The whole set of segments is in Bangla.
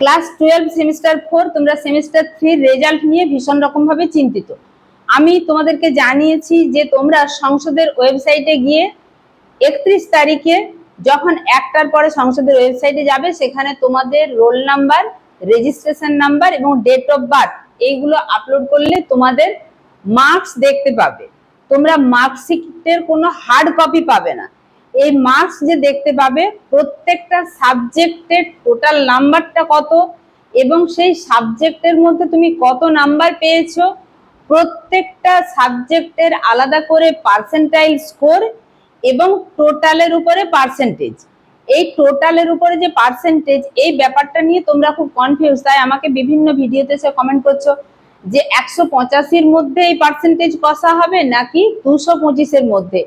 ক্লাস টুয়েলভ সেমিস্টার ফোর তোমরা সেমিস্টার থ্রির রেজাল্ট নিয়ে ভীষণ রকম ভাবে চিন্তিত। আমি তোমাদেরকে জানিয়েছি যে তোমরা সংসদের ওয়েবসাইটে গিয়ে একত্রিশ তারিখে যখন একটার পরে সংসদের ওয়েবসাইটে যাবে, সেখানে তোমাদের রোল নাম্বার, রেজিস্ট্রেশন নাম্বার এবং ডেট অফ বার্থ এইগুলো আপলোড করলে তোমাদের মার্কস দেখতে পাবে। তোমরা মার্কশিটের কোনো হার্ড কপি পাবে না। এই মার্কস যে দেখতে পাবে, প্রত্যেকটা সাবজেক্টের টোটাল নাম্বারটা কত এবং সেই সাবজেক্টের মধ্যে তুমি কত নাম্বার পেয়েছ, প্রত্যেকটা সাবজেক্টের আলাদা করে পার্সেন্টাইল স্কোর এবং টোটালের উপরে পার্সেন্টেজ এই টোটালের উপরে যে পার্সেন্টেজ এই ব্যাপারটা নিয়ে তোমরা খুব কনফিউজ তাই আমাকে বিভিন্ন ভিডিওতে এসে কমেন্ট করছ যে একশো পঁচাশির মধ্যে এই পার্সেন্টেজ কষা হবে নাকি দুশো পঁচিশের মধ্যে?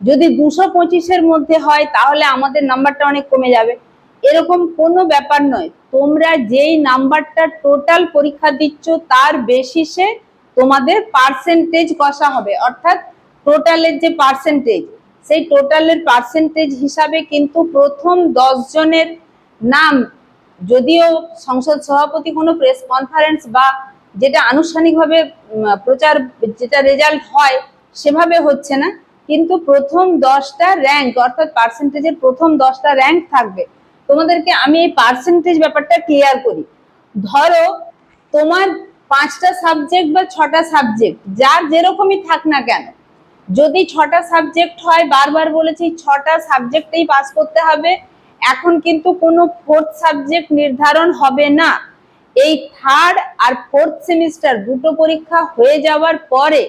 যদি দুশো পঁচিশের মধ্যে হয়, তাহলে আমাদের নাম্বারটা অনেক কমে যাবে। এরকম কোনো ব্যাপার নয়। তোমরা যেই নাম্বারটা টোটাল পরীক্ষা দিচ্ছ, তার বেসিসে তোমাদের পার্সেন্টেজ কষা হবে। অর্থাৎ টোটালের যে পার্সেন্টেজ সেই টোটালের পার্সেন্টেজ হিসাবে কিন্তু প্রথম দশ জনের নাম, যদিও সংসদ সভাপতি কোনো প্রেস কনফারেন্স বা যেটা আনুষ্ঠানিকভাবে প্রচার, যেটা রেজাল্ট হয়, সেভাবে হচ্ছে না। কিন্তু প্রথম দশটা র্যাঙ্ক অর্থাৎ পার্সেন্টেজের প্রথম দশটা র্যাঙ্ক থাকবে। তোমাদেরকে আমি এই পার্সেন্টেজ ব্যাপারটা ক্লিয়ার করি। ধরো, তোমার পাঁচটা সাবজেক্ট বা ছটা সাবজেক্ট যার যেরকমই থাক না কেন, যদি ছটা সাবজেক্ট হয়, বারবার বলেছি ছটা সাবজেক্টেই পাস করতে হবে, এখন কিন্তু কোনো ফোর্থ সাবজেক্ট নির্ধারণ হবে না। এই থার্ড আর ফোর্থ সেমিস্টার দুটো পরীক্ষা হয়ে যাওয়ার পরে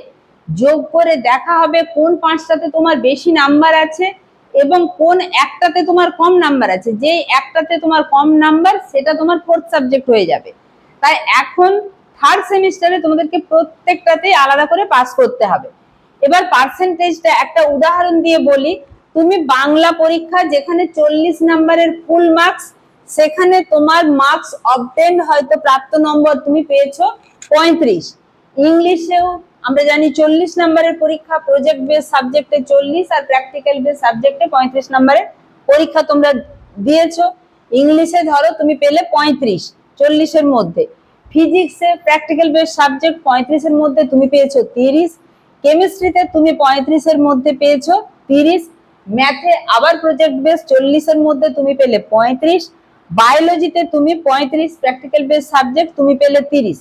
যোগ করে দেখা হবে কোন পাঁচটাতে তোমার বেশি নাম্বার আছে এবং কোন একটাতে তোমার কম নাম্বার আছে। যেই একটাতে তোমার কম নাম্বার, সেটা তোমার ফোর্থ সাবজেক্ট হয়ে যাবে। তাই এখন থার্ড সেমিস্টারে তোমাদেরকে প্রত্যেকটাতেই আলাদা করে পাস করতে হবে। এবার পার্সেন্টেজটা একটা উদাহরণ দিয়ে বলি। তুমি বাংলা পরীক্ষা যেখানে চল্লিশ নাম্বারের ফুল মার্কস সেখানে তোমার মার্কস অবটেন হয়তো প্রাপ্ত নম্বর তুমি পেয়েছ পঁয়ত্রিশ। ইংলিশেও আমরা জানি চল্লিশ নাম্বারের পরীক্ষা প্রজেক্ট বেস সাবজেক্টে চল্লিশ আর প্র্যাকটিক্যাল বেস সাবজেক্টে পঁয়ত্রিশ নাম্বারের পরীক্ষা তোমরা দিয়েছ। ইংলিশে ধরো তুমি পেলে পঁয়ত্রিশ চল্লিশের মধ্যে। ফিজিক্সে প্র্যাকটিক্যাল বেস সাবজেক্ট পঁয়ত্রিশের মধ্যে তুমি পেয়েছ তিরিশ। কেমিস্ট্রিতে তুমি পঁয়ত্রিশের মধ্যে পেয়েছ তিরিশ। ম্যাথে আবার প্রজেক্ট বেস চল্লিশের মধ্যে তুমি পেলে পঁয়ত্রিশ। বায়োলজিতে তুমি পঁয়ত্রিশ। প্র্যাকটিক্যাল বেস সাবজেক্ট তুমি পেলে তিরিশ।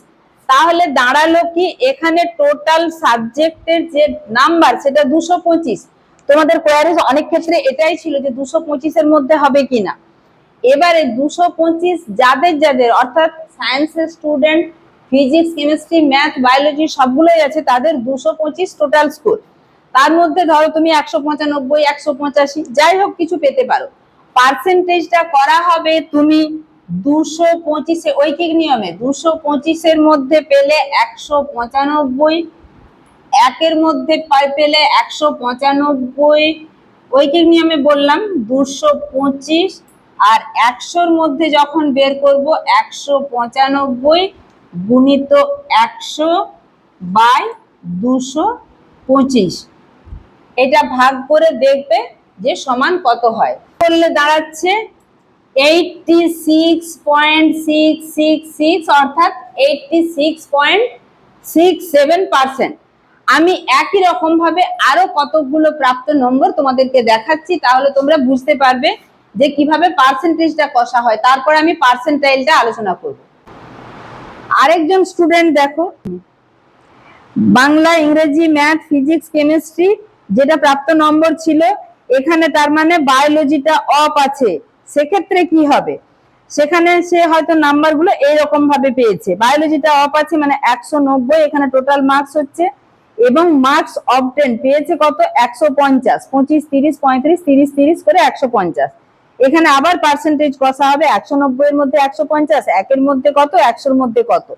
তাহলে দাঁড়াল কি? এখানে টোটাল সাবজেক্টের যে নাম্বার সেটা দুশো পঁচিশ। তোমাদের কোয়ারিজ অনেক ক্ষেত্রে এটাই ছিল যে দুশো পঁচিশের মধ্যে হবে কিনা। এবারে দুশো পঁচিশ যাদের যাদের, অর্থাৎ সায়েন্সের student physics chemistry math biology সবগুলোই আছে, তাদের দুশো পঁচিশ টোটাল স্কোর তার মধ্যে ধরো তুমি একশো পঁচানব্বই, একশো পঁচাশি, যাই হোক কিছু পেতে পারো। পার্সেন্টেজটা করা হবে তুমি দুশো পঁচিশে ঐকিক নিয়মে, দুশো পঁচিশের মধ্যে পেলে একশো পঁচানব্বই, একের মধ্যে পেলে একশো পঁচানব্বই ঐকিক নিয়মে বললাম দুশো পঁচিশ, আর একশোর মধ্যে যখন বের করব একশো পঁচানব্বই গুণিত একশো বাই দুশো পঁচিশ। এটা ভাগ করে দেখবে যে সমান কত হয়। করলে দাঁড়াচ্ছে eighty six point six six six অর্থাৎ eighty six point six seven percent আমি একই রকম ভাবে আরও কতগুলো প্রাপ্ত নম্বর তোমাদেরকে দেখাচ্ছি, তাহলে তোমরা বুঝতে পারবে যে কীভাবে পার্সেন্টেজটা কষা হয়। তারপর আমি পার্সেন্টাইলটা আলোচনা করব। আরেকজন স্টুডেন্ট দেখো। বাংলা, ইংরেজি ম্যাথ ফিজিক্স কেমিস্ট্রি যেটা প্রাপ্ত নম্বর ছিল, এখানে তার মানে বায়োলজিটা অফ আছে। সেক্ষেত্রে কি হবে? সেখানে সে হয়তো নাম্বারগুলো এইরকম ভাবে পেয়েছে। বায়োলজিটা অফ আছে মানে একশো নব্বই, এখানে টোটাল মার্কস হচ্ছে। এবং মার্কস অবটেন পেয়েছে কত? একশো পঞ্চাশ, পঁচিশ, তিরিশ, পঁয়ত্রিশ, তিরিশ তিরিশ করে একশো পঞ্চাশ। এখানে আবার পার্সেন্টেজ কষা হবে, একশো নব্বই এর মধ্যে একশো পঞ্চাশ, একের মধ্যে কত? একশোর মধ্যে কত?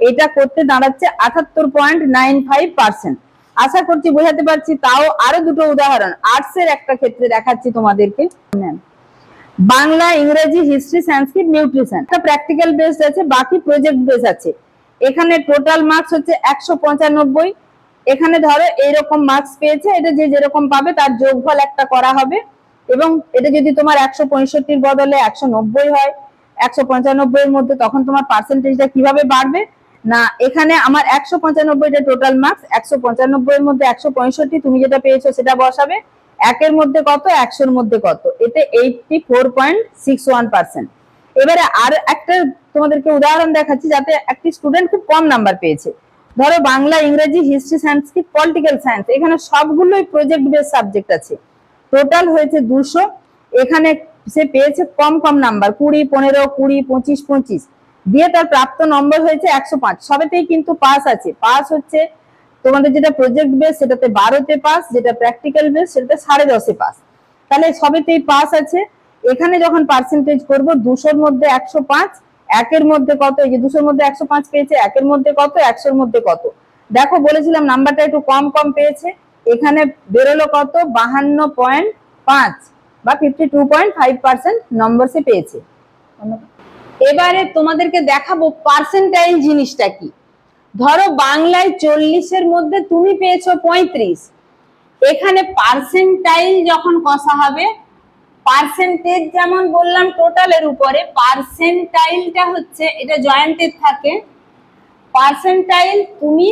এটা করতে দাঁড়াচ্ছে আঠাত্তর পয়েন্ট নাইন ফাইভ পার্সেন্ট। আশা করছি বোঝাতে পারছি, তাও আরও দুটো উদাহরণ। আর্টস এর একটা ক্ষেত্রে দেখাচ্ছি তোমাদেরকে। নেন। বাংলা, ইংরেজি, history, Sanskrit, nutrition. Practical based আছে, বাকি প্রজেক্ট বেস আছে। এখানে টোটাল মার্কস হচ্ছে একশো পঁচানব্বই। এখানে ধরো এইরকম মার্কস পেয়েছে, এটা যে যেরকম পাবে তার যোগফল একটা করা হবে। এবং এটা যদি তোমার একশো পঁয়ষট্টির বদলে একশো নব্বই হয়, একশো পঁচানব্বই এর মধ্যে তখন তোমার পার্সেন্টেজটা কীভাবে বাড়বে? না, এখানে আমার একশো পঁচানব্বইটা টোটাল মার্কস একশো পঁচানব্বই এর মধ্যে একশো পঁয়ষট্টি তুমি যেটা পেয়েছ সেটা বসাবে। একের মধ্যে কত, একশোর মধ্যে কত? এতে eighty four point six one percent এবারে আর একটা তোমাদেরকে উদাহরণ দেখাচ্ছি যাতে একটি স্টুডেন্ট খুব কম নাম্বার পেয়েছে। ধরো বাংলা, ইংরেজি হিস্ট্রি সংস্কৃত পলিটিক্যাল সায়েন্স এখানে সবগুলোই প্রজেক্ট বেস সাবজেক্ট আছে। টোটাল হয়েছে দুশো, এখানে সে পেয়েছে কম কম নাম্বার কুড়ি, পনেরো, কুড়ি, পঁচিশ পঁচিশ। দিয়ে তার প্রাপ্ত নম্বর হয়েছে একশো পাঁচ। সবেতেই কিন্তু পাস আছে। পাস হচ্ছে তোমাদের যেটা প্রজেক্ট বেস সেটাতে বারোতে পাস যেটা প্র্যাকটিক্যাল বেস সেটাতে সাড়ে দশে পাস তাহলে সবেতেই পাস আছে। এখানে যখন পার্সেন্টেজ করব, দুশোর মধ্যে একশো পাঁচ, একের মধ্যে কত? এই যে দুশোর মধ্যে একশো পাঁচ পেয়েছে, একের মধ্যে কত? একশোর মধ্যে কত? দেখো, বলেছিলাম নাম্বারটা একটু কম কম পেয়েছে। এখানে বেরোলো কত? বাহান্ন পয়েন্ট পাঁচ বা fifty two point five percent নম্বর সে পেয়েছে। এবারে তোমাদেরকে দেখাবো পার্সেন্টাইল জিনিসটা কি। ধরো বাংলায় চল্লিশের মধ্যে তুমি পেয়েছ পঁয়ত্রিশ। এখানে পার্সেন্টাইল যখন কষা হবে পার্সেন্টেজ যেমন বললাম টোটালের উপরে পার্সেন্টাইলটা হচ্ছে, এটা জয়েন্টেড থাকে পার্সেন্টাইল তুমি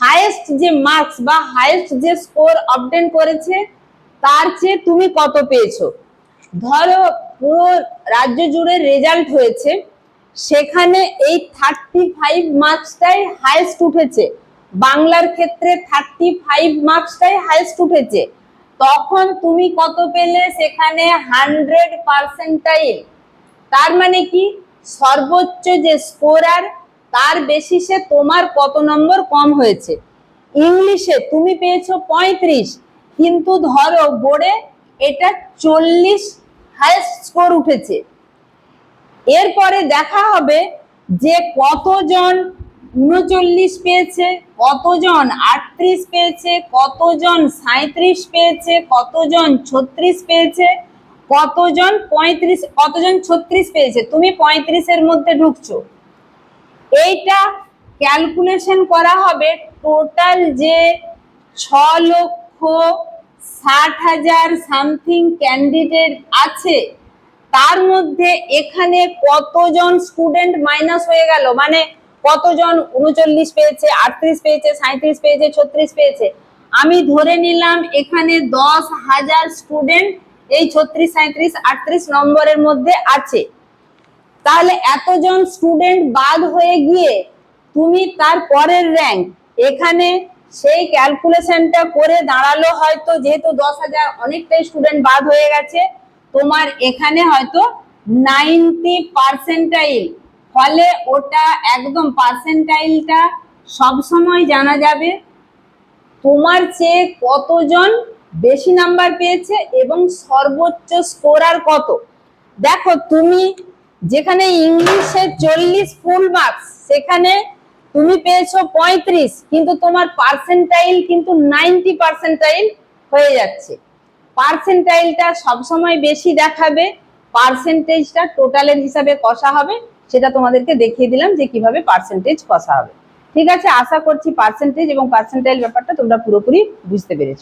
হায়েস্ট যে মার্কস বা হায়েস্ট যে স্কোর অবটেন করেছে, তার চেয়ে তুমি কত পেয়েছ? ধরো পুরো রাজ্য জুড়ে রেজাল্ট হয়েছে সেখানে এই থার্টি ফাইভ মার্কসটাই হাইস্ট উঠেছে। বাংলার ক্ষেত্রে থার্টি ফাইভ মার্কসটাই হাইস্ট উঠেছে। তখন তুমি কত পেলে? সেখানে হান্ড্রেড পার্সেন্টাইল তার মানে কি? সর্বোচ্চ যে স্কোরার তার বেসিসে তোমার কত নম্বর কম হয়েছে। ইংলিশে তুমি পেয়েছ পঁয়ত্রিশ, কিন্তু ধরো বোর্ডে এটা চল্লিশ হাইস্ট স্কোর উঠেছে। এরপরে দেখা হবে যে কতজন উনচল্লিশ পেয়েছে, কতজন আটত্রিশ পেয়েছে, কতজন সাঁত্রিশ পেয়েছে, কতজন ছত্রিশ পেয়েছে, কতজন পঁয়ত্রিশ, কতজন ছত্রিশ পেয়েছে। তুমি পঁয়ত্রিশের মধ্যে ঢুকছো। এইটা ক্যালকুলেশন করা হবে টোটাল যে ছ লক্ষ ষাট হাজার সামথিং ক্যান্ডিডেট আছে। তার মধ্যে এখানে কতজন স্টুডেন্ট মাইনাস হয়ে গেল? মানে কতজন উনচল্লিশ পেয়েছে, আটত্রিশ পেয়েছে সাঁত্রিশ পেয়েছে, ছত্রিশ পেয়েছে? আমি ধরে নিলাম এখানে দশ হাজার স্টুডেন্ট এই ছত্রিশ সাঁত্রিশ আটত্রিশ নম্বরের মধ্যে আছে। তাহলে এতজন স্টুডেন্ট বাদ হয়ে গিয়ে তুমি তার পরের র্যাঙ্ক এখানে সেই ক্যালকুলেশনটা করে দাঁড়াল হয়তো, যেহেতু দশ হাজার অনেকটাই স্টুডেন্ট বাদ হয়ে গেছে। তোমার এখানে হয়তো নাইনটি পার্সেন্টাইল। ফলে ওটা একদম পার্সেন্টাইলটা সবসময় জানা যাবে। তোমার চেয়ে কতজন বেশি নাম্বার পেয়েছে এবং সর্বোচ্চ স্কোরার কত? দেখো, তুমি যেখানে ইংলিশে চল্লিশ ফুল মার্কস, সেখানে তুমি পেয়েছ পঁয়ত্রিশ, কিন্তু তোমার পার্সেন্টাইল কিন্তু নাইনটি পার্সেন্টাইল হয়ে যাচ্ছে। পার্সেন্টাইলটা সবসময় বেশি দেখাবে, পার্সেন্টেজটা টোটালের হিসাবে কষা হবে, সেটা তোমাদেরকে দেখিয়ে দিলাম যে কীভাবে পার্সেন্টেজ কষা হবে। ঠিক আছে, আশা করছি পার্সেন্টেজ এবং পার্সেন্টাইল ব্যাপারটা তোমরা পুরোপুরি বুঝতে পেরেছ।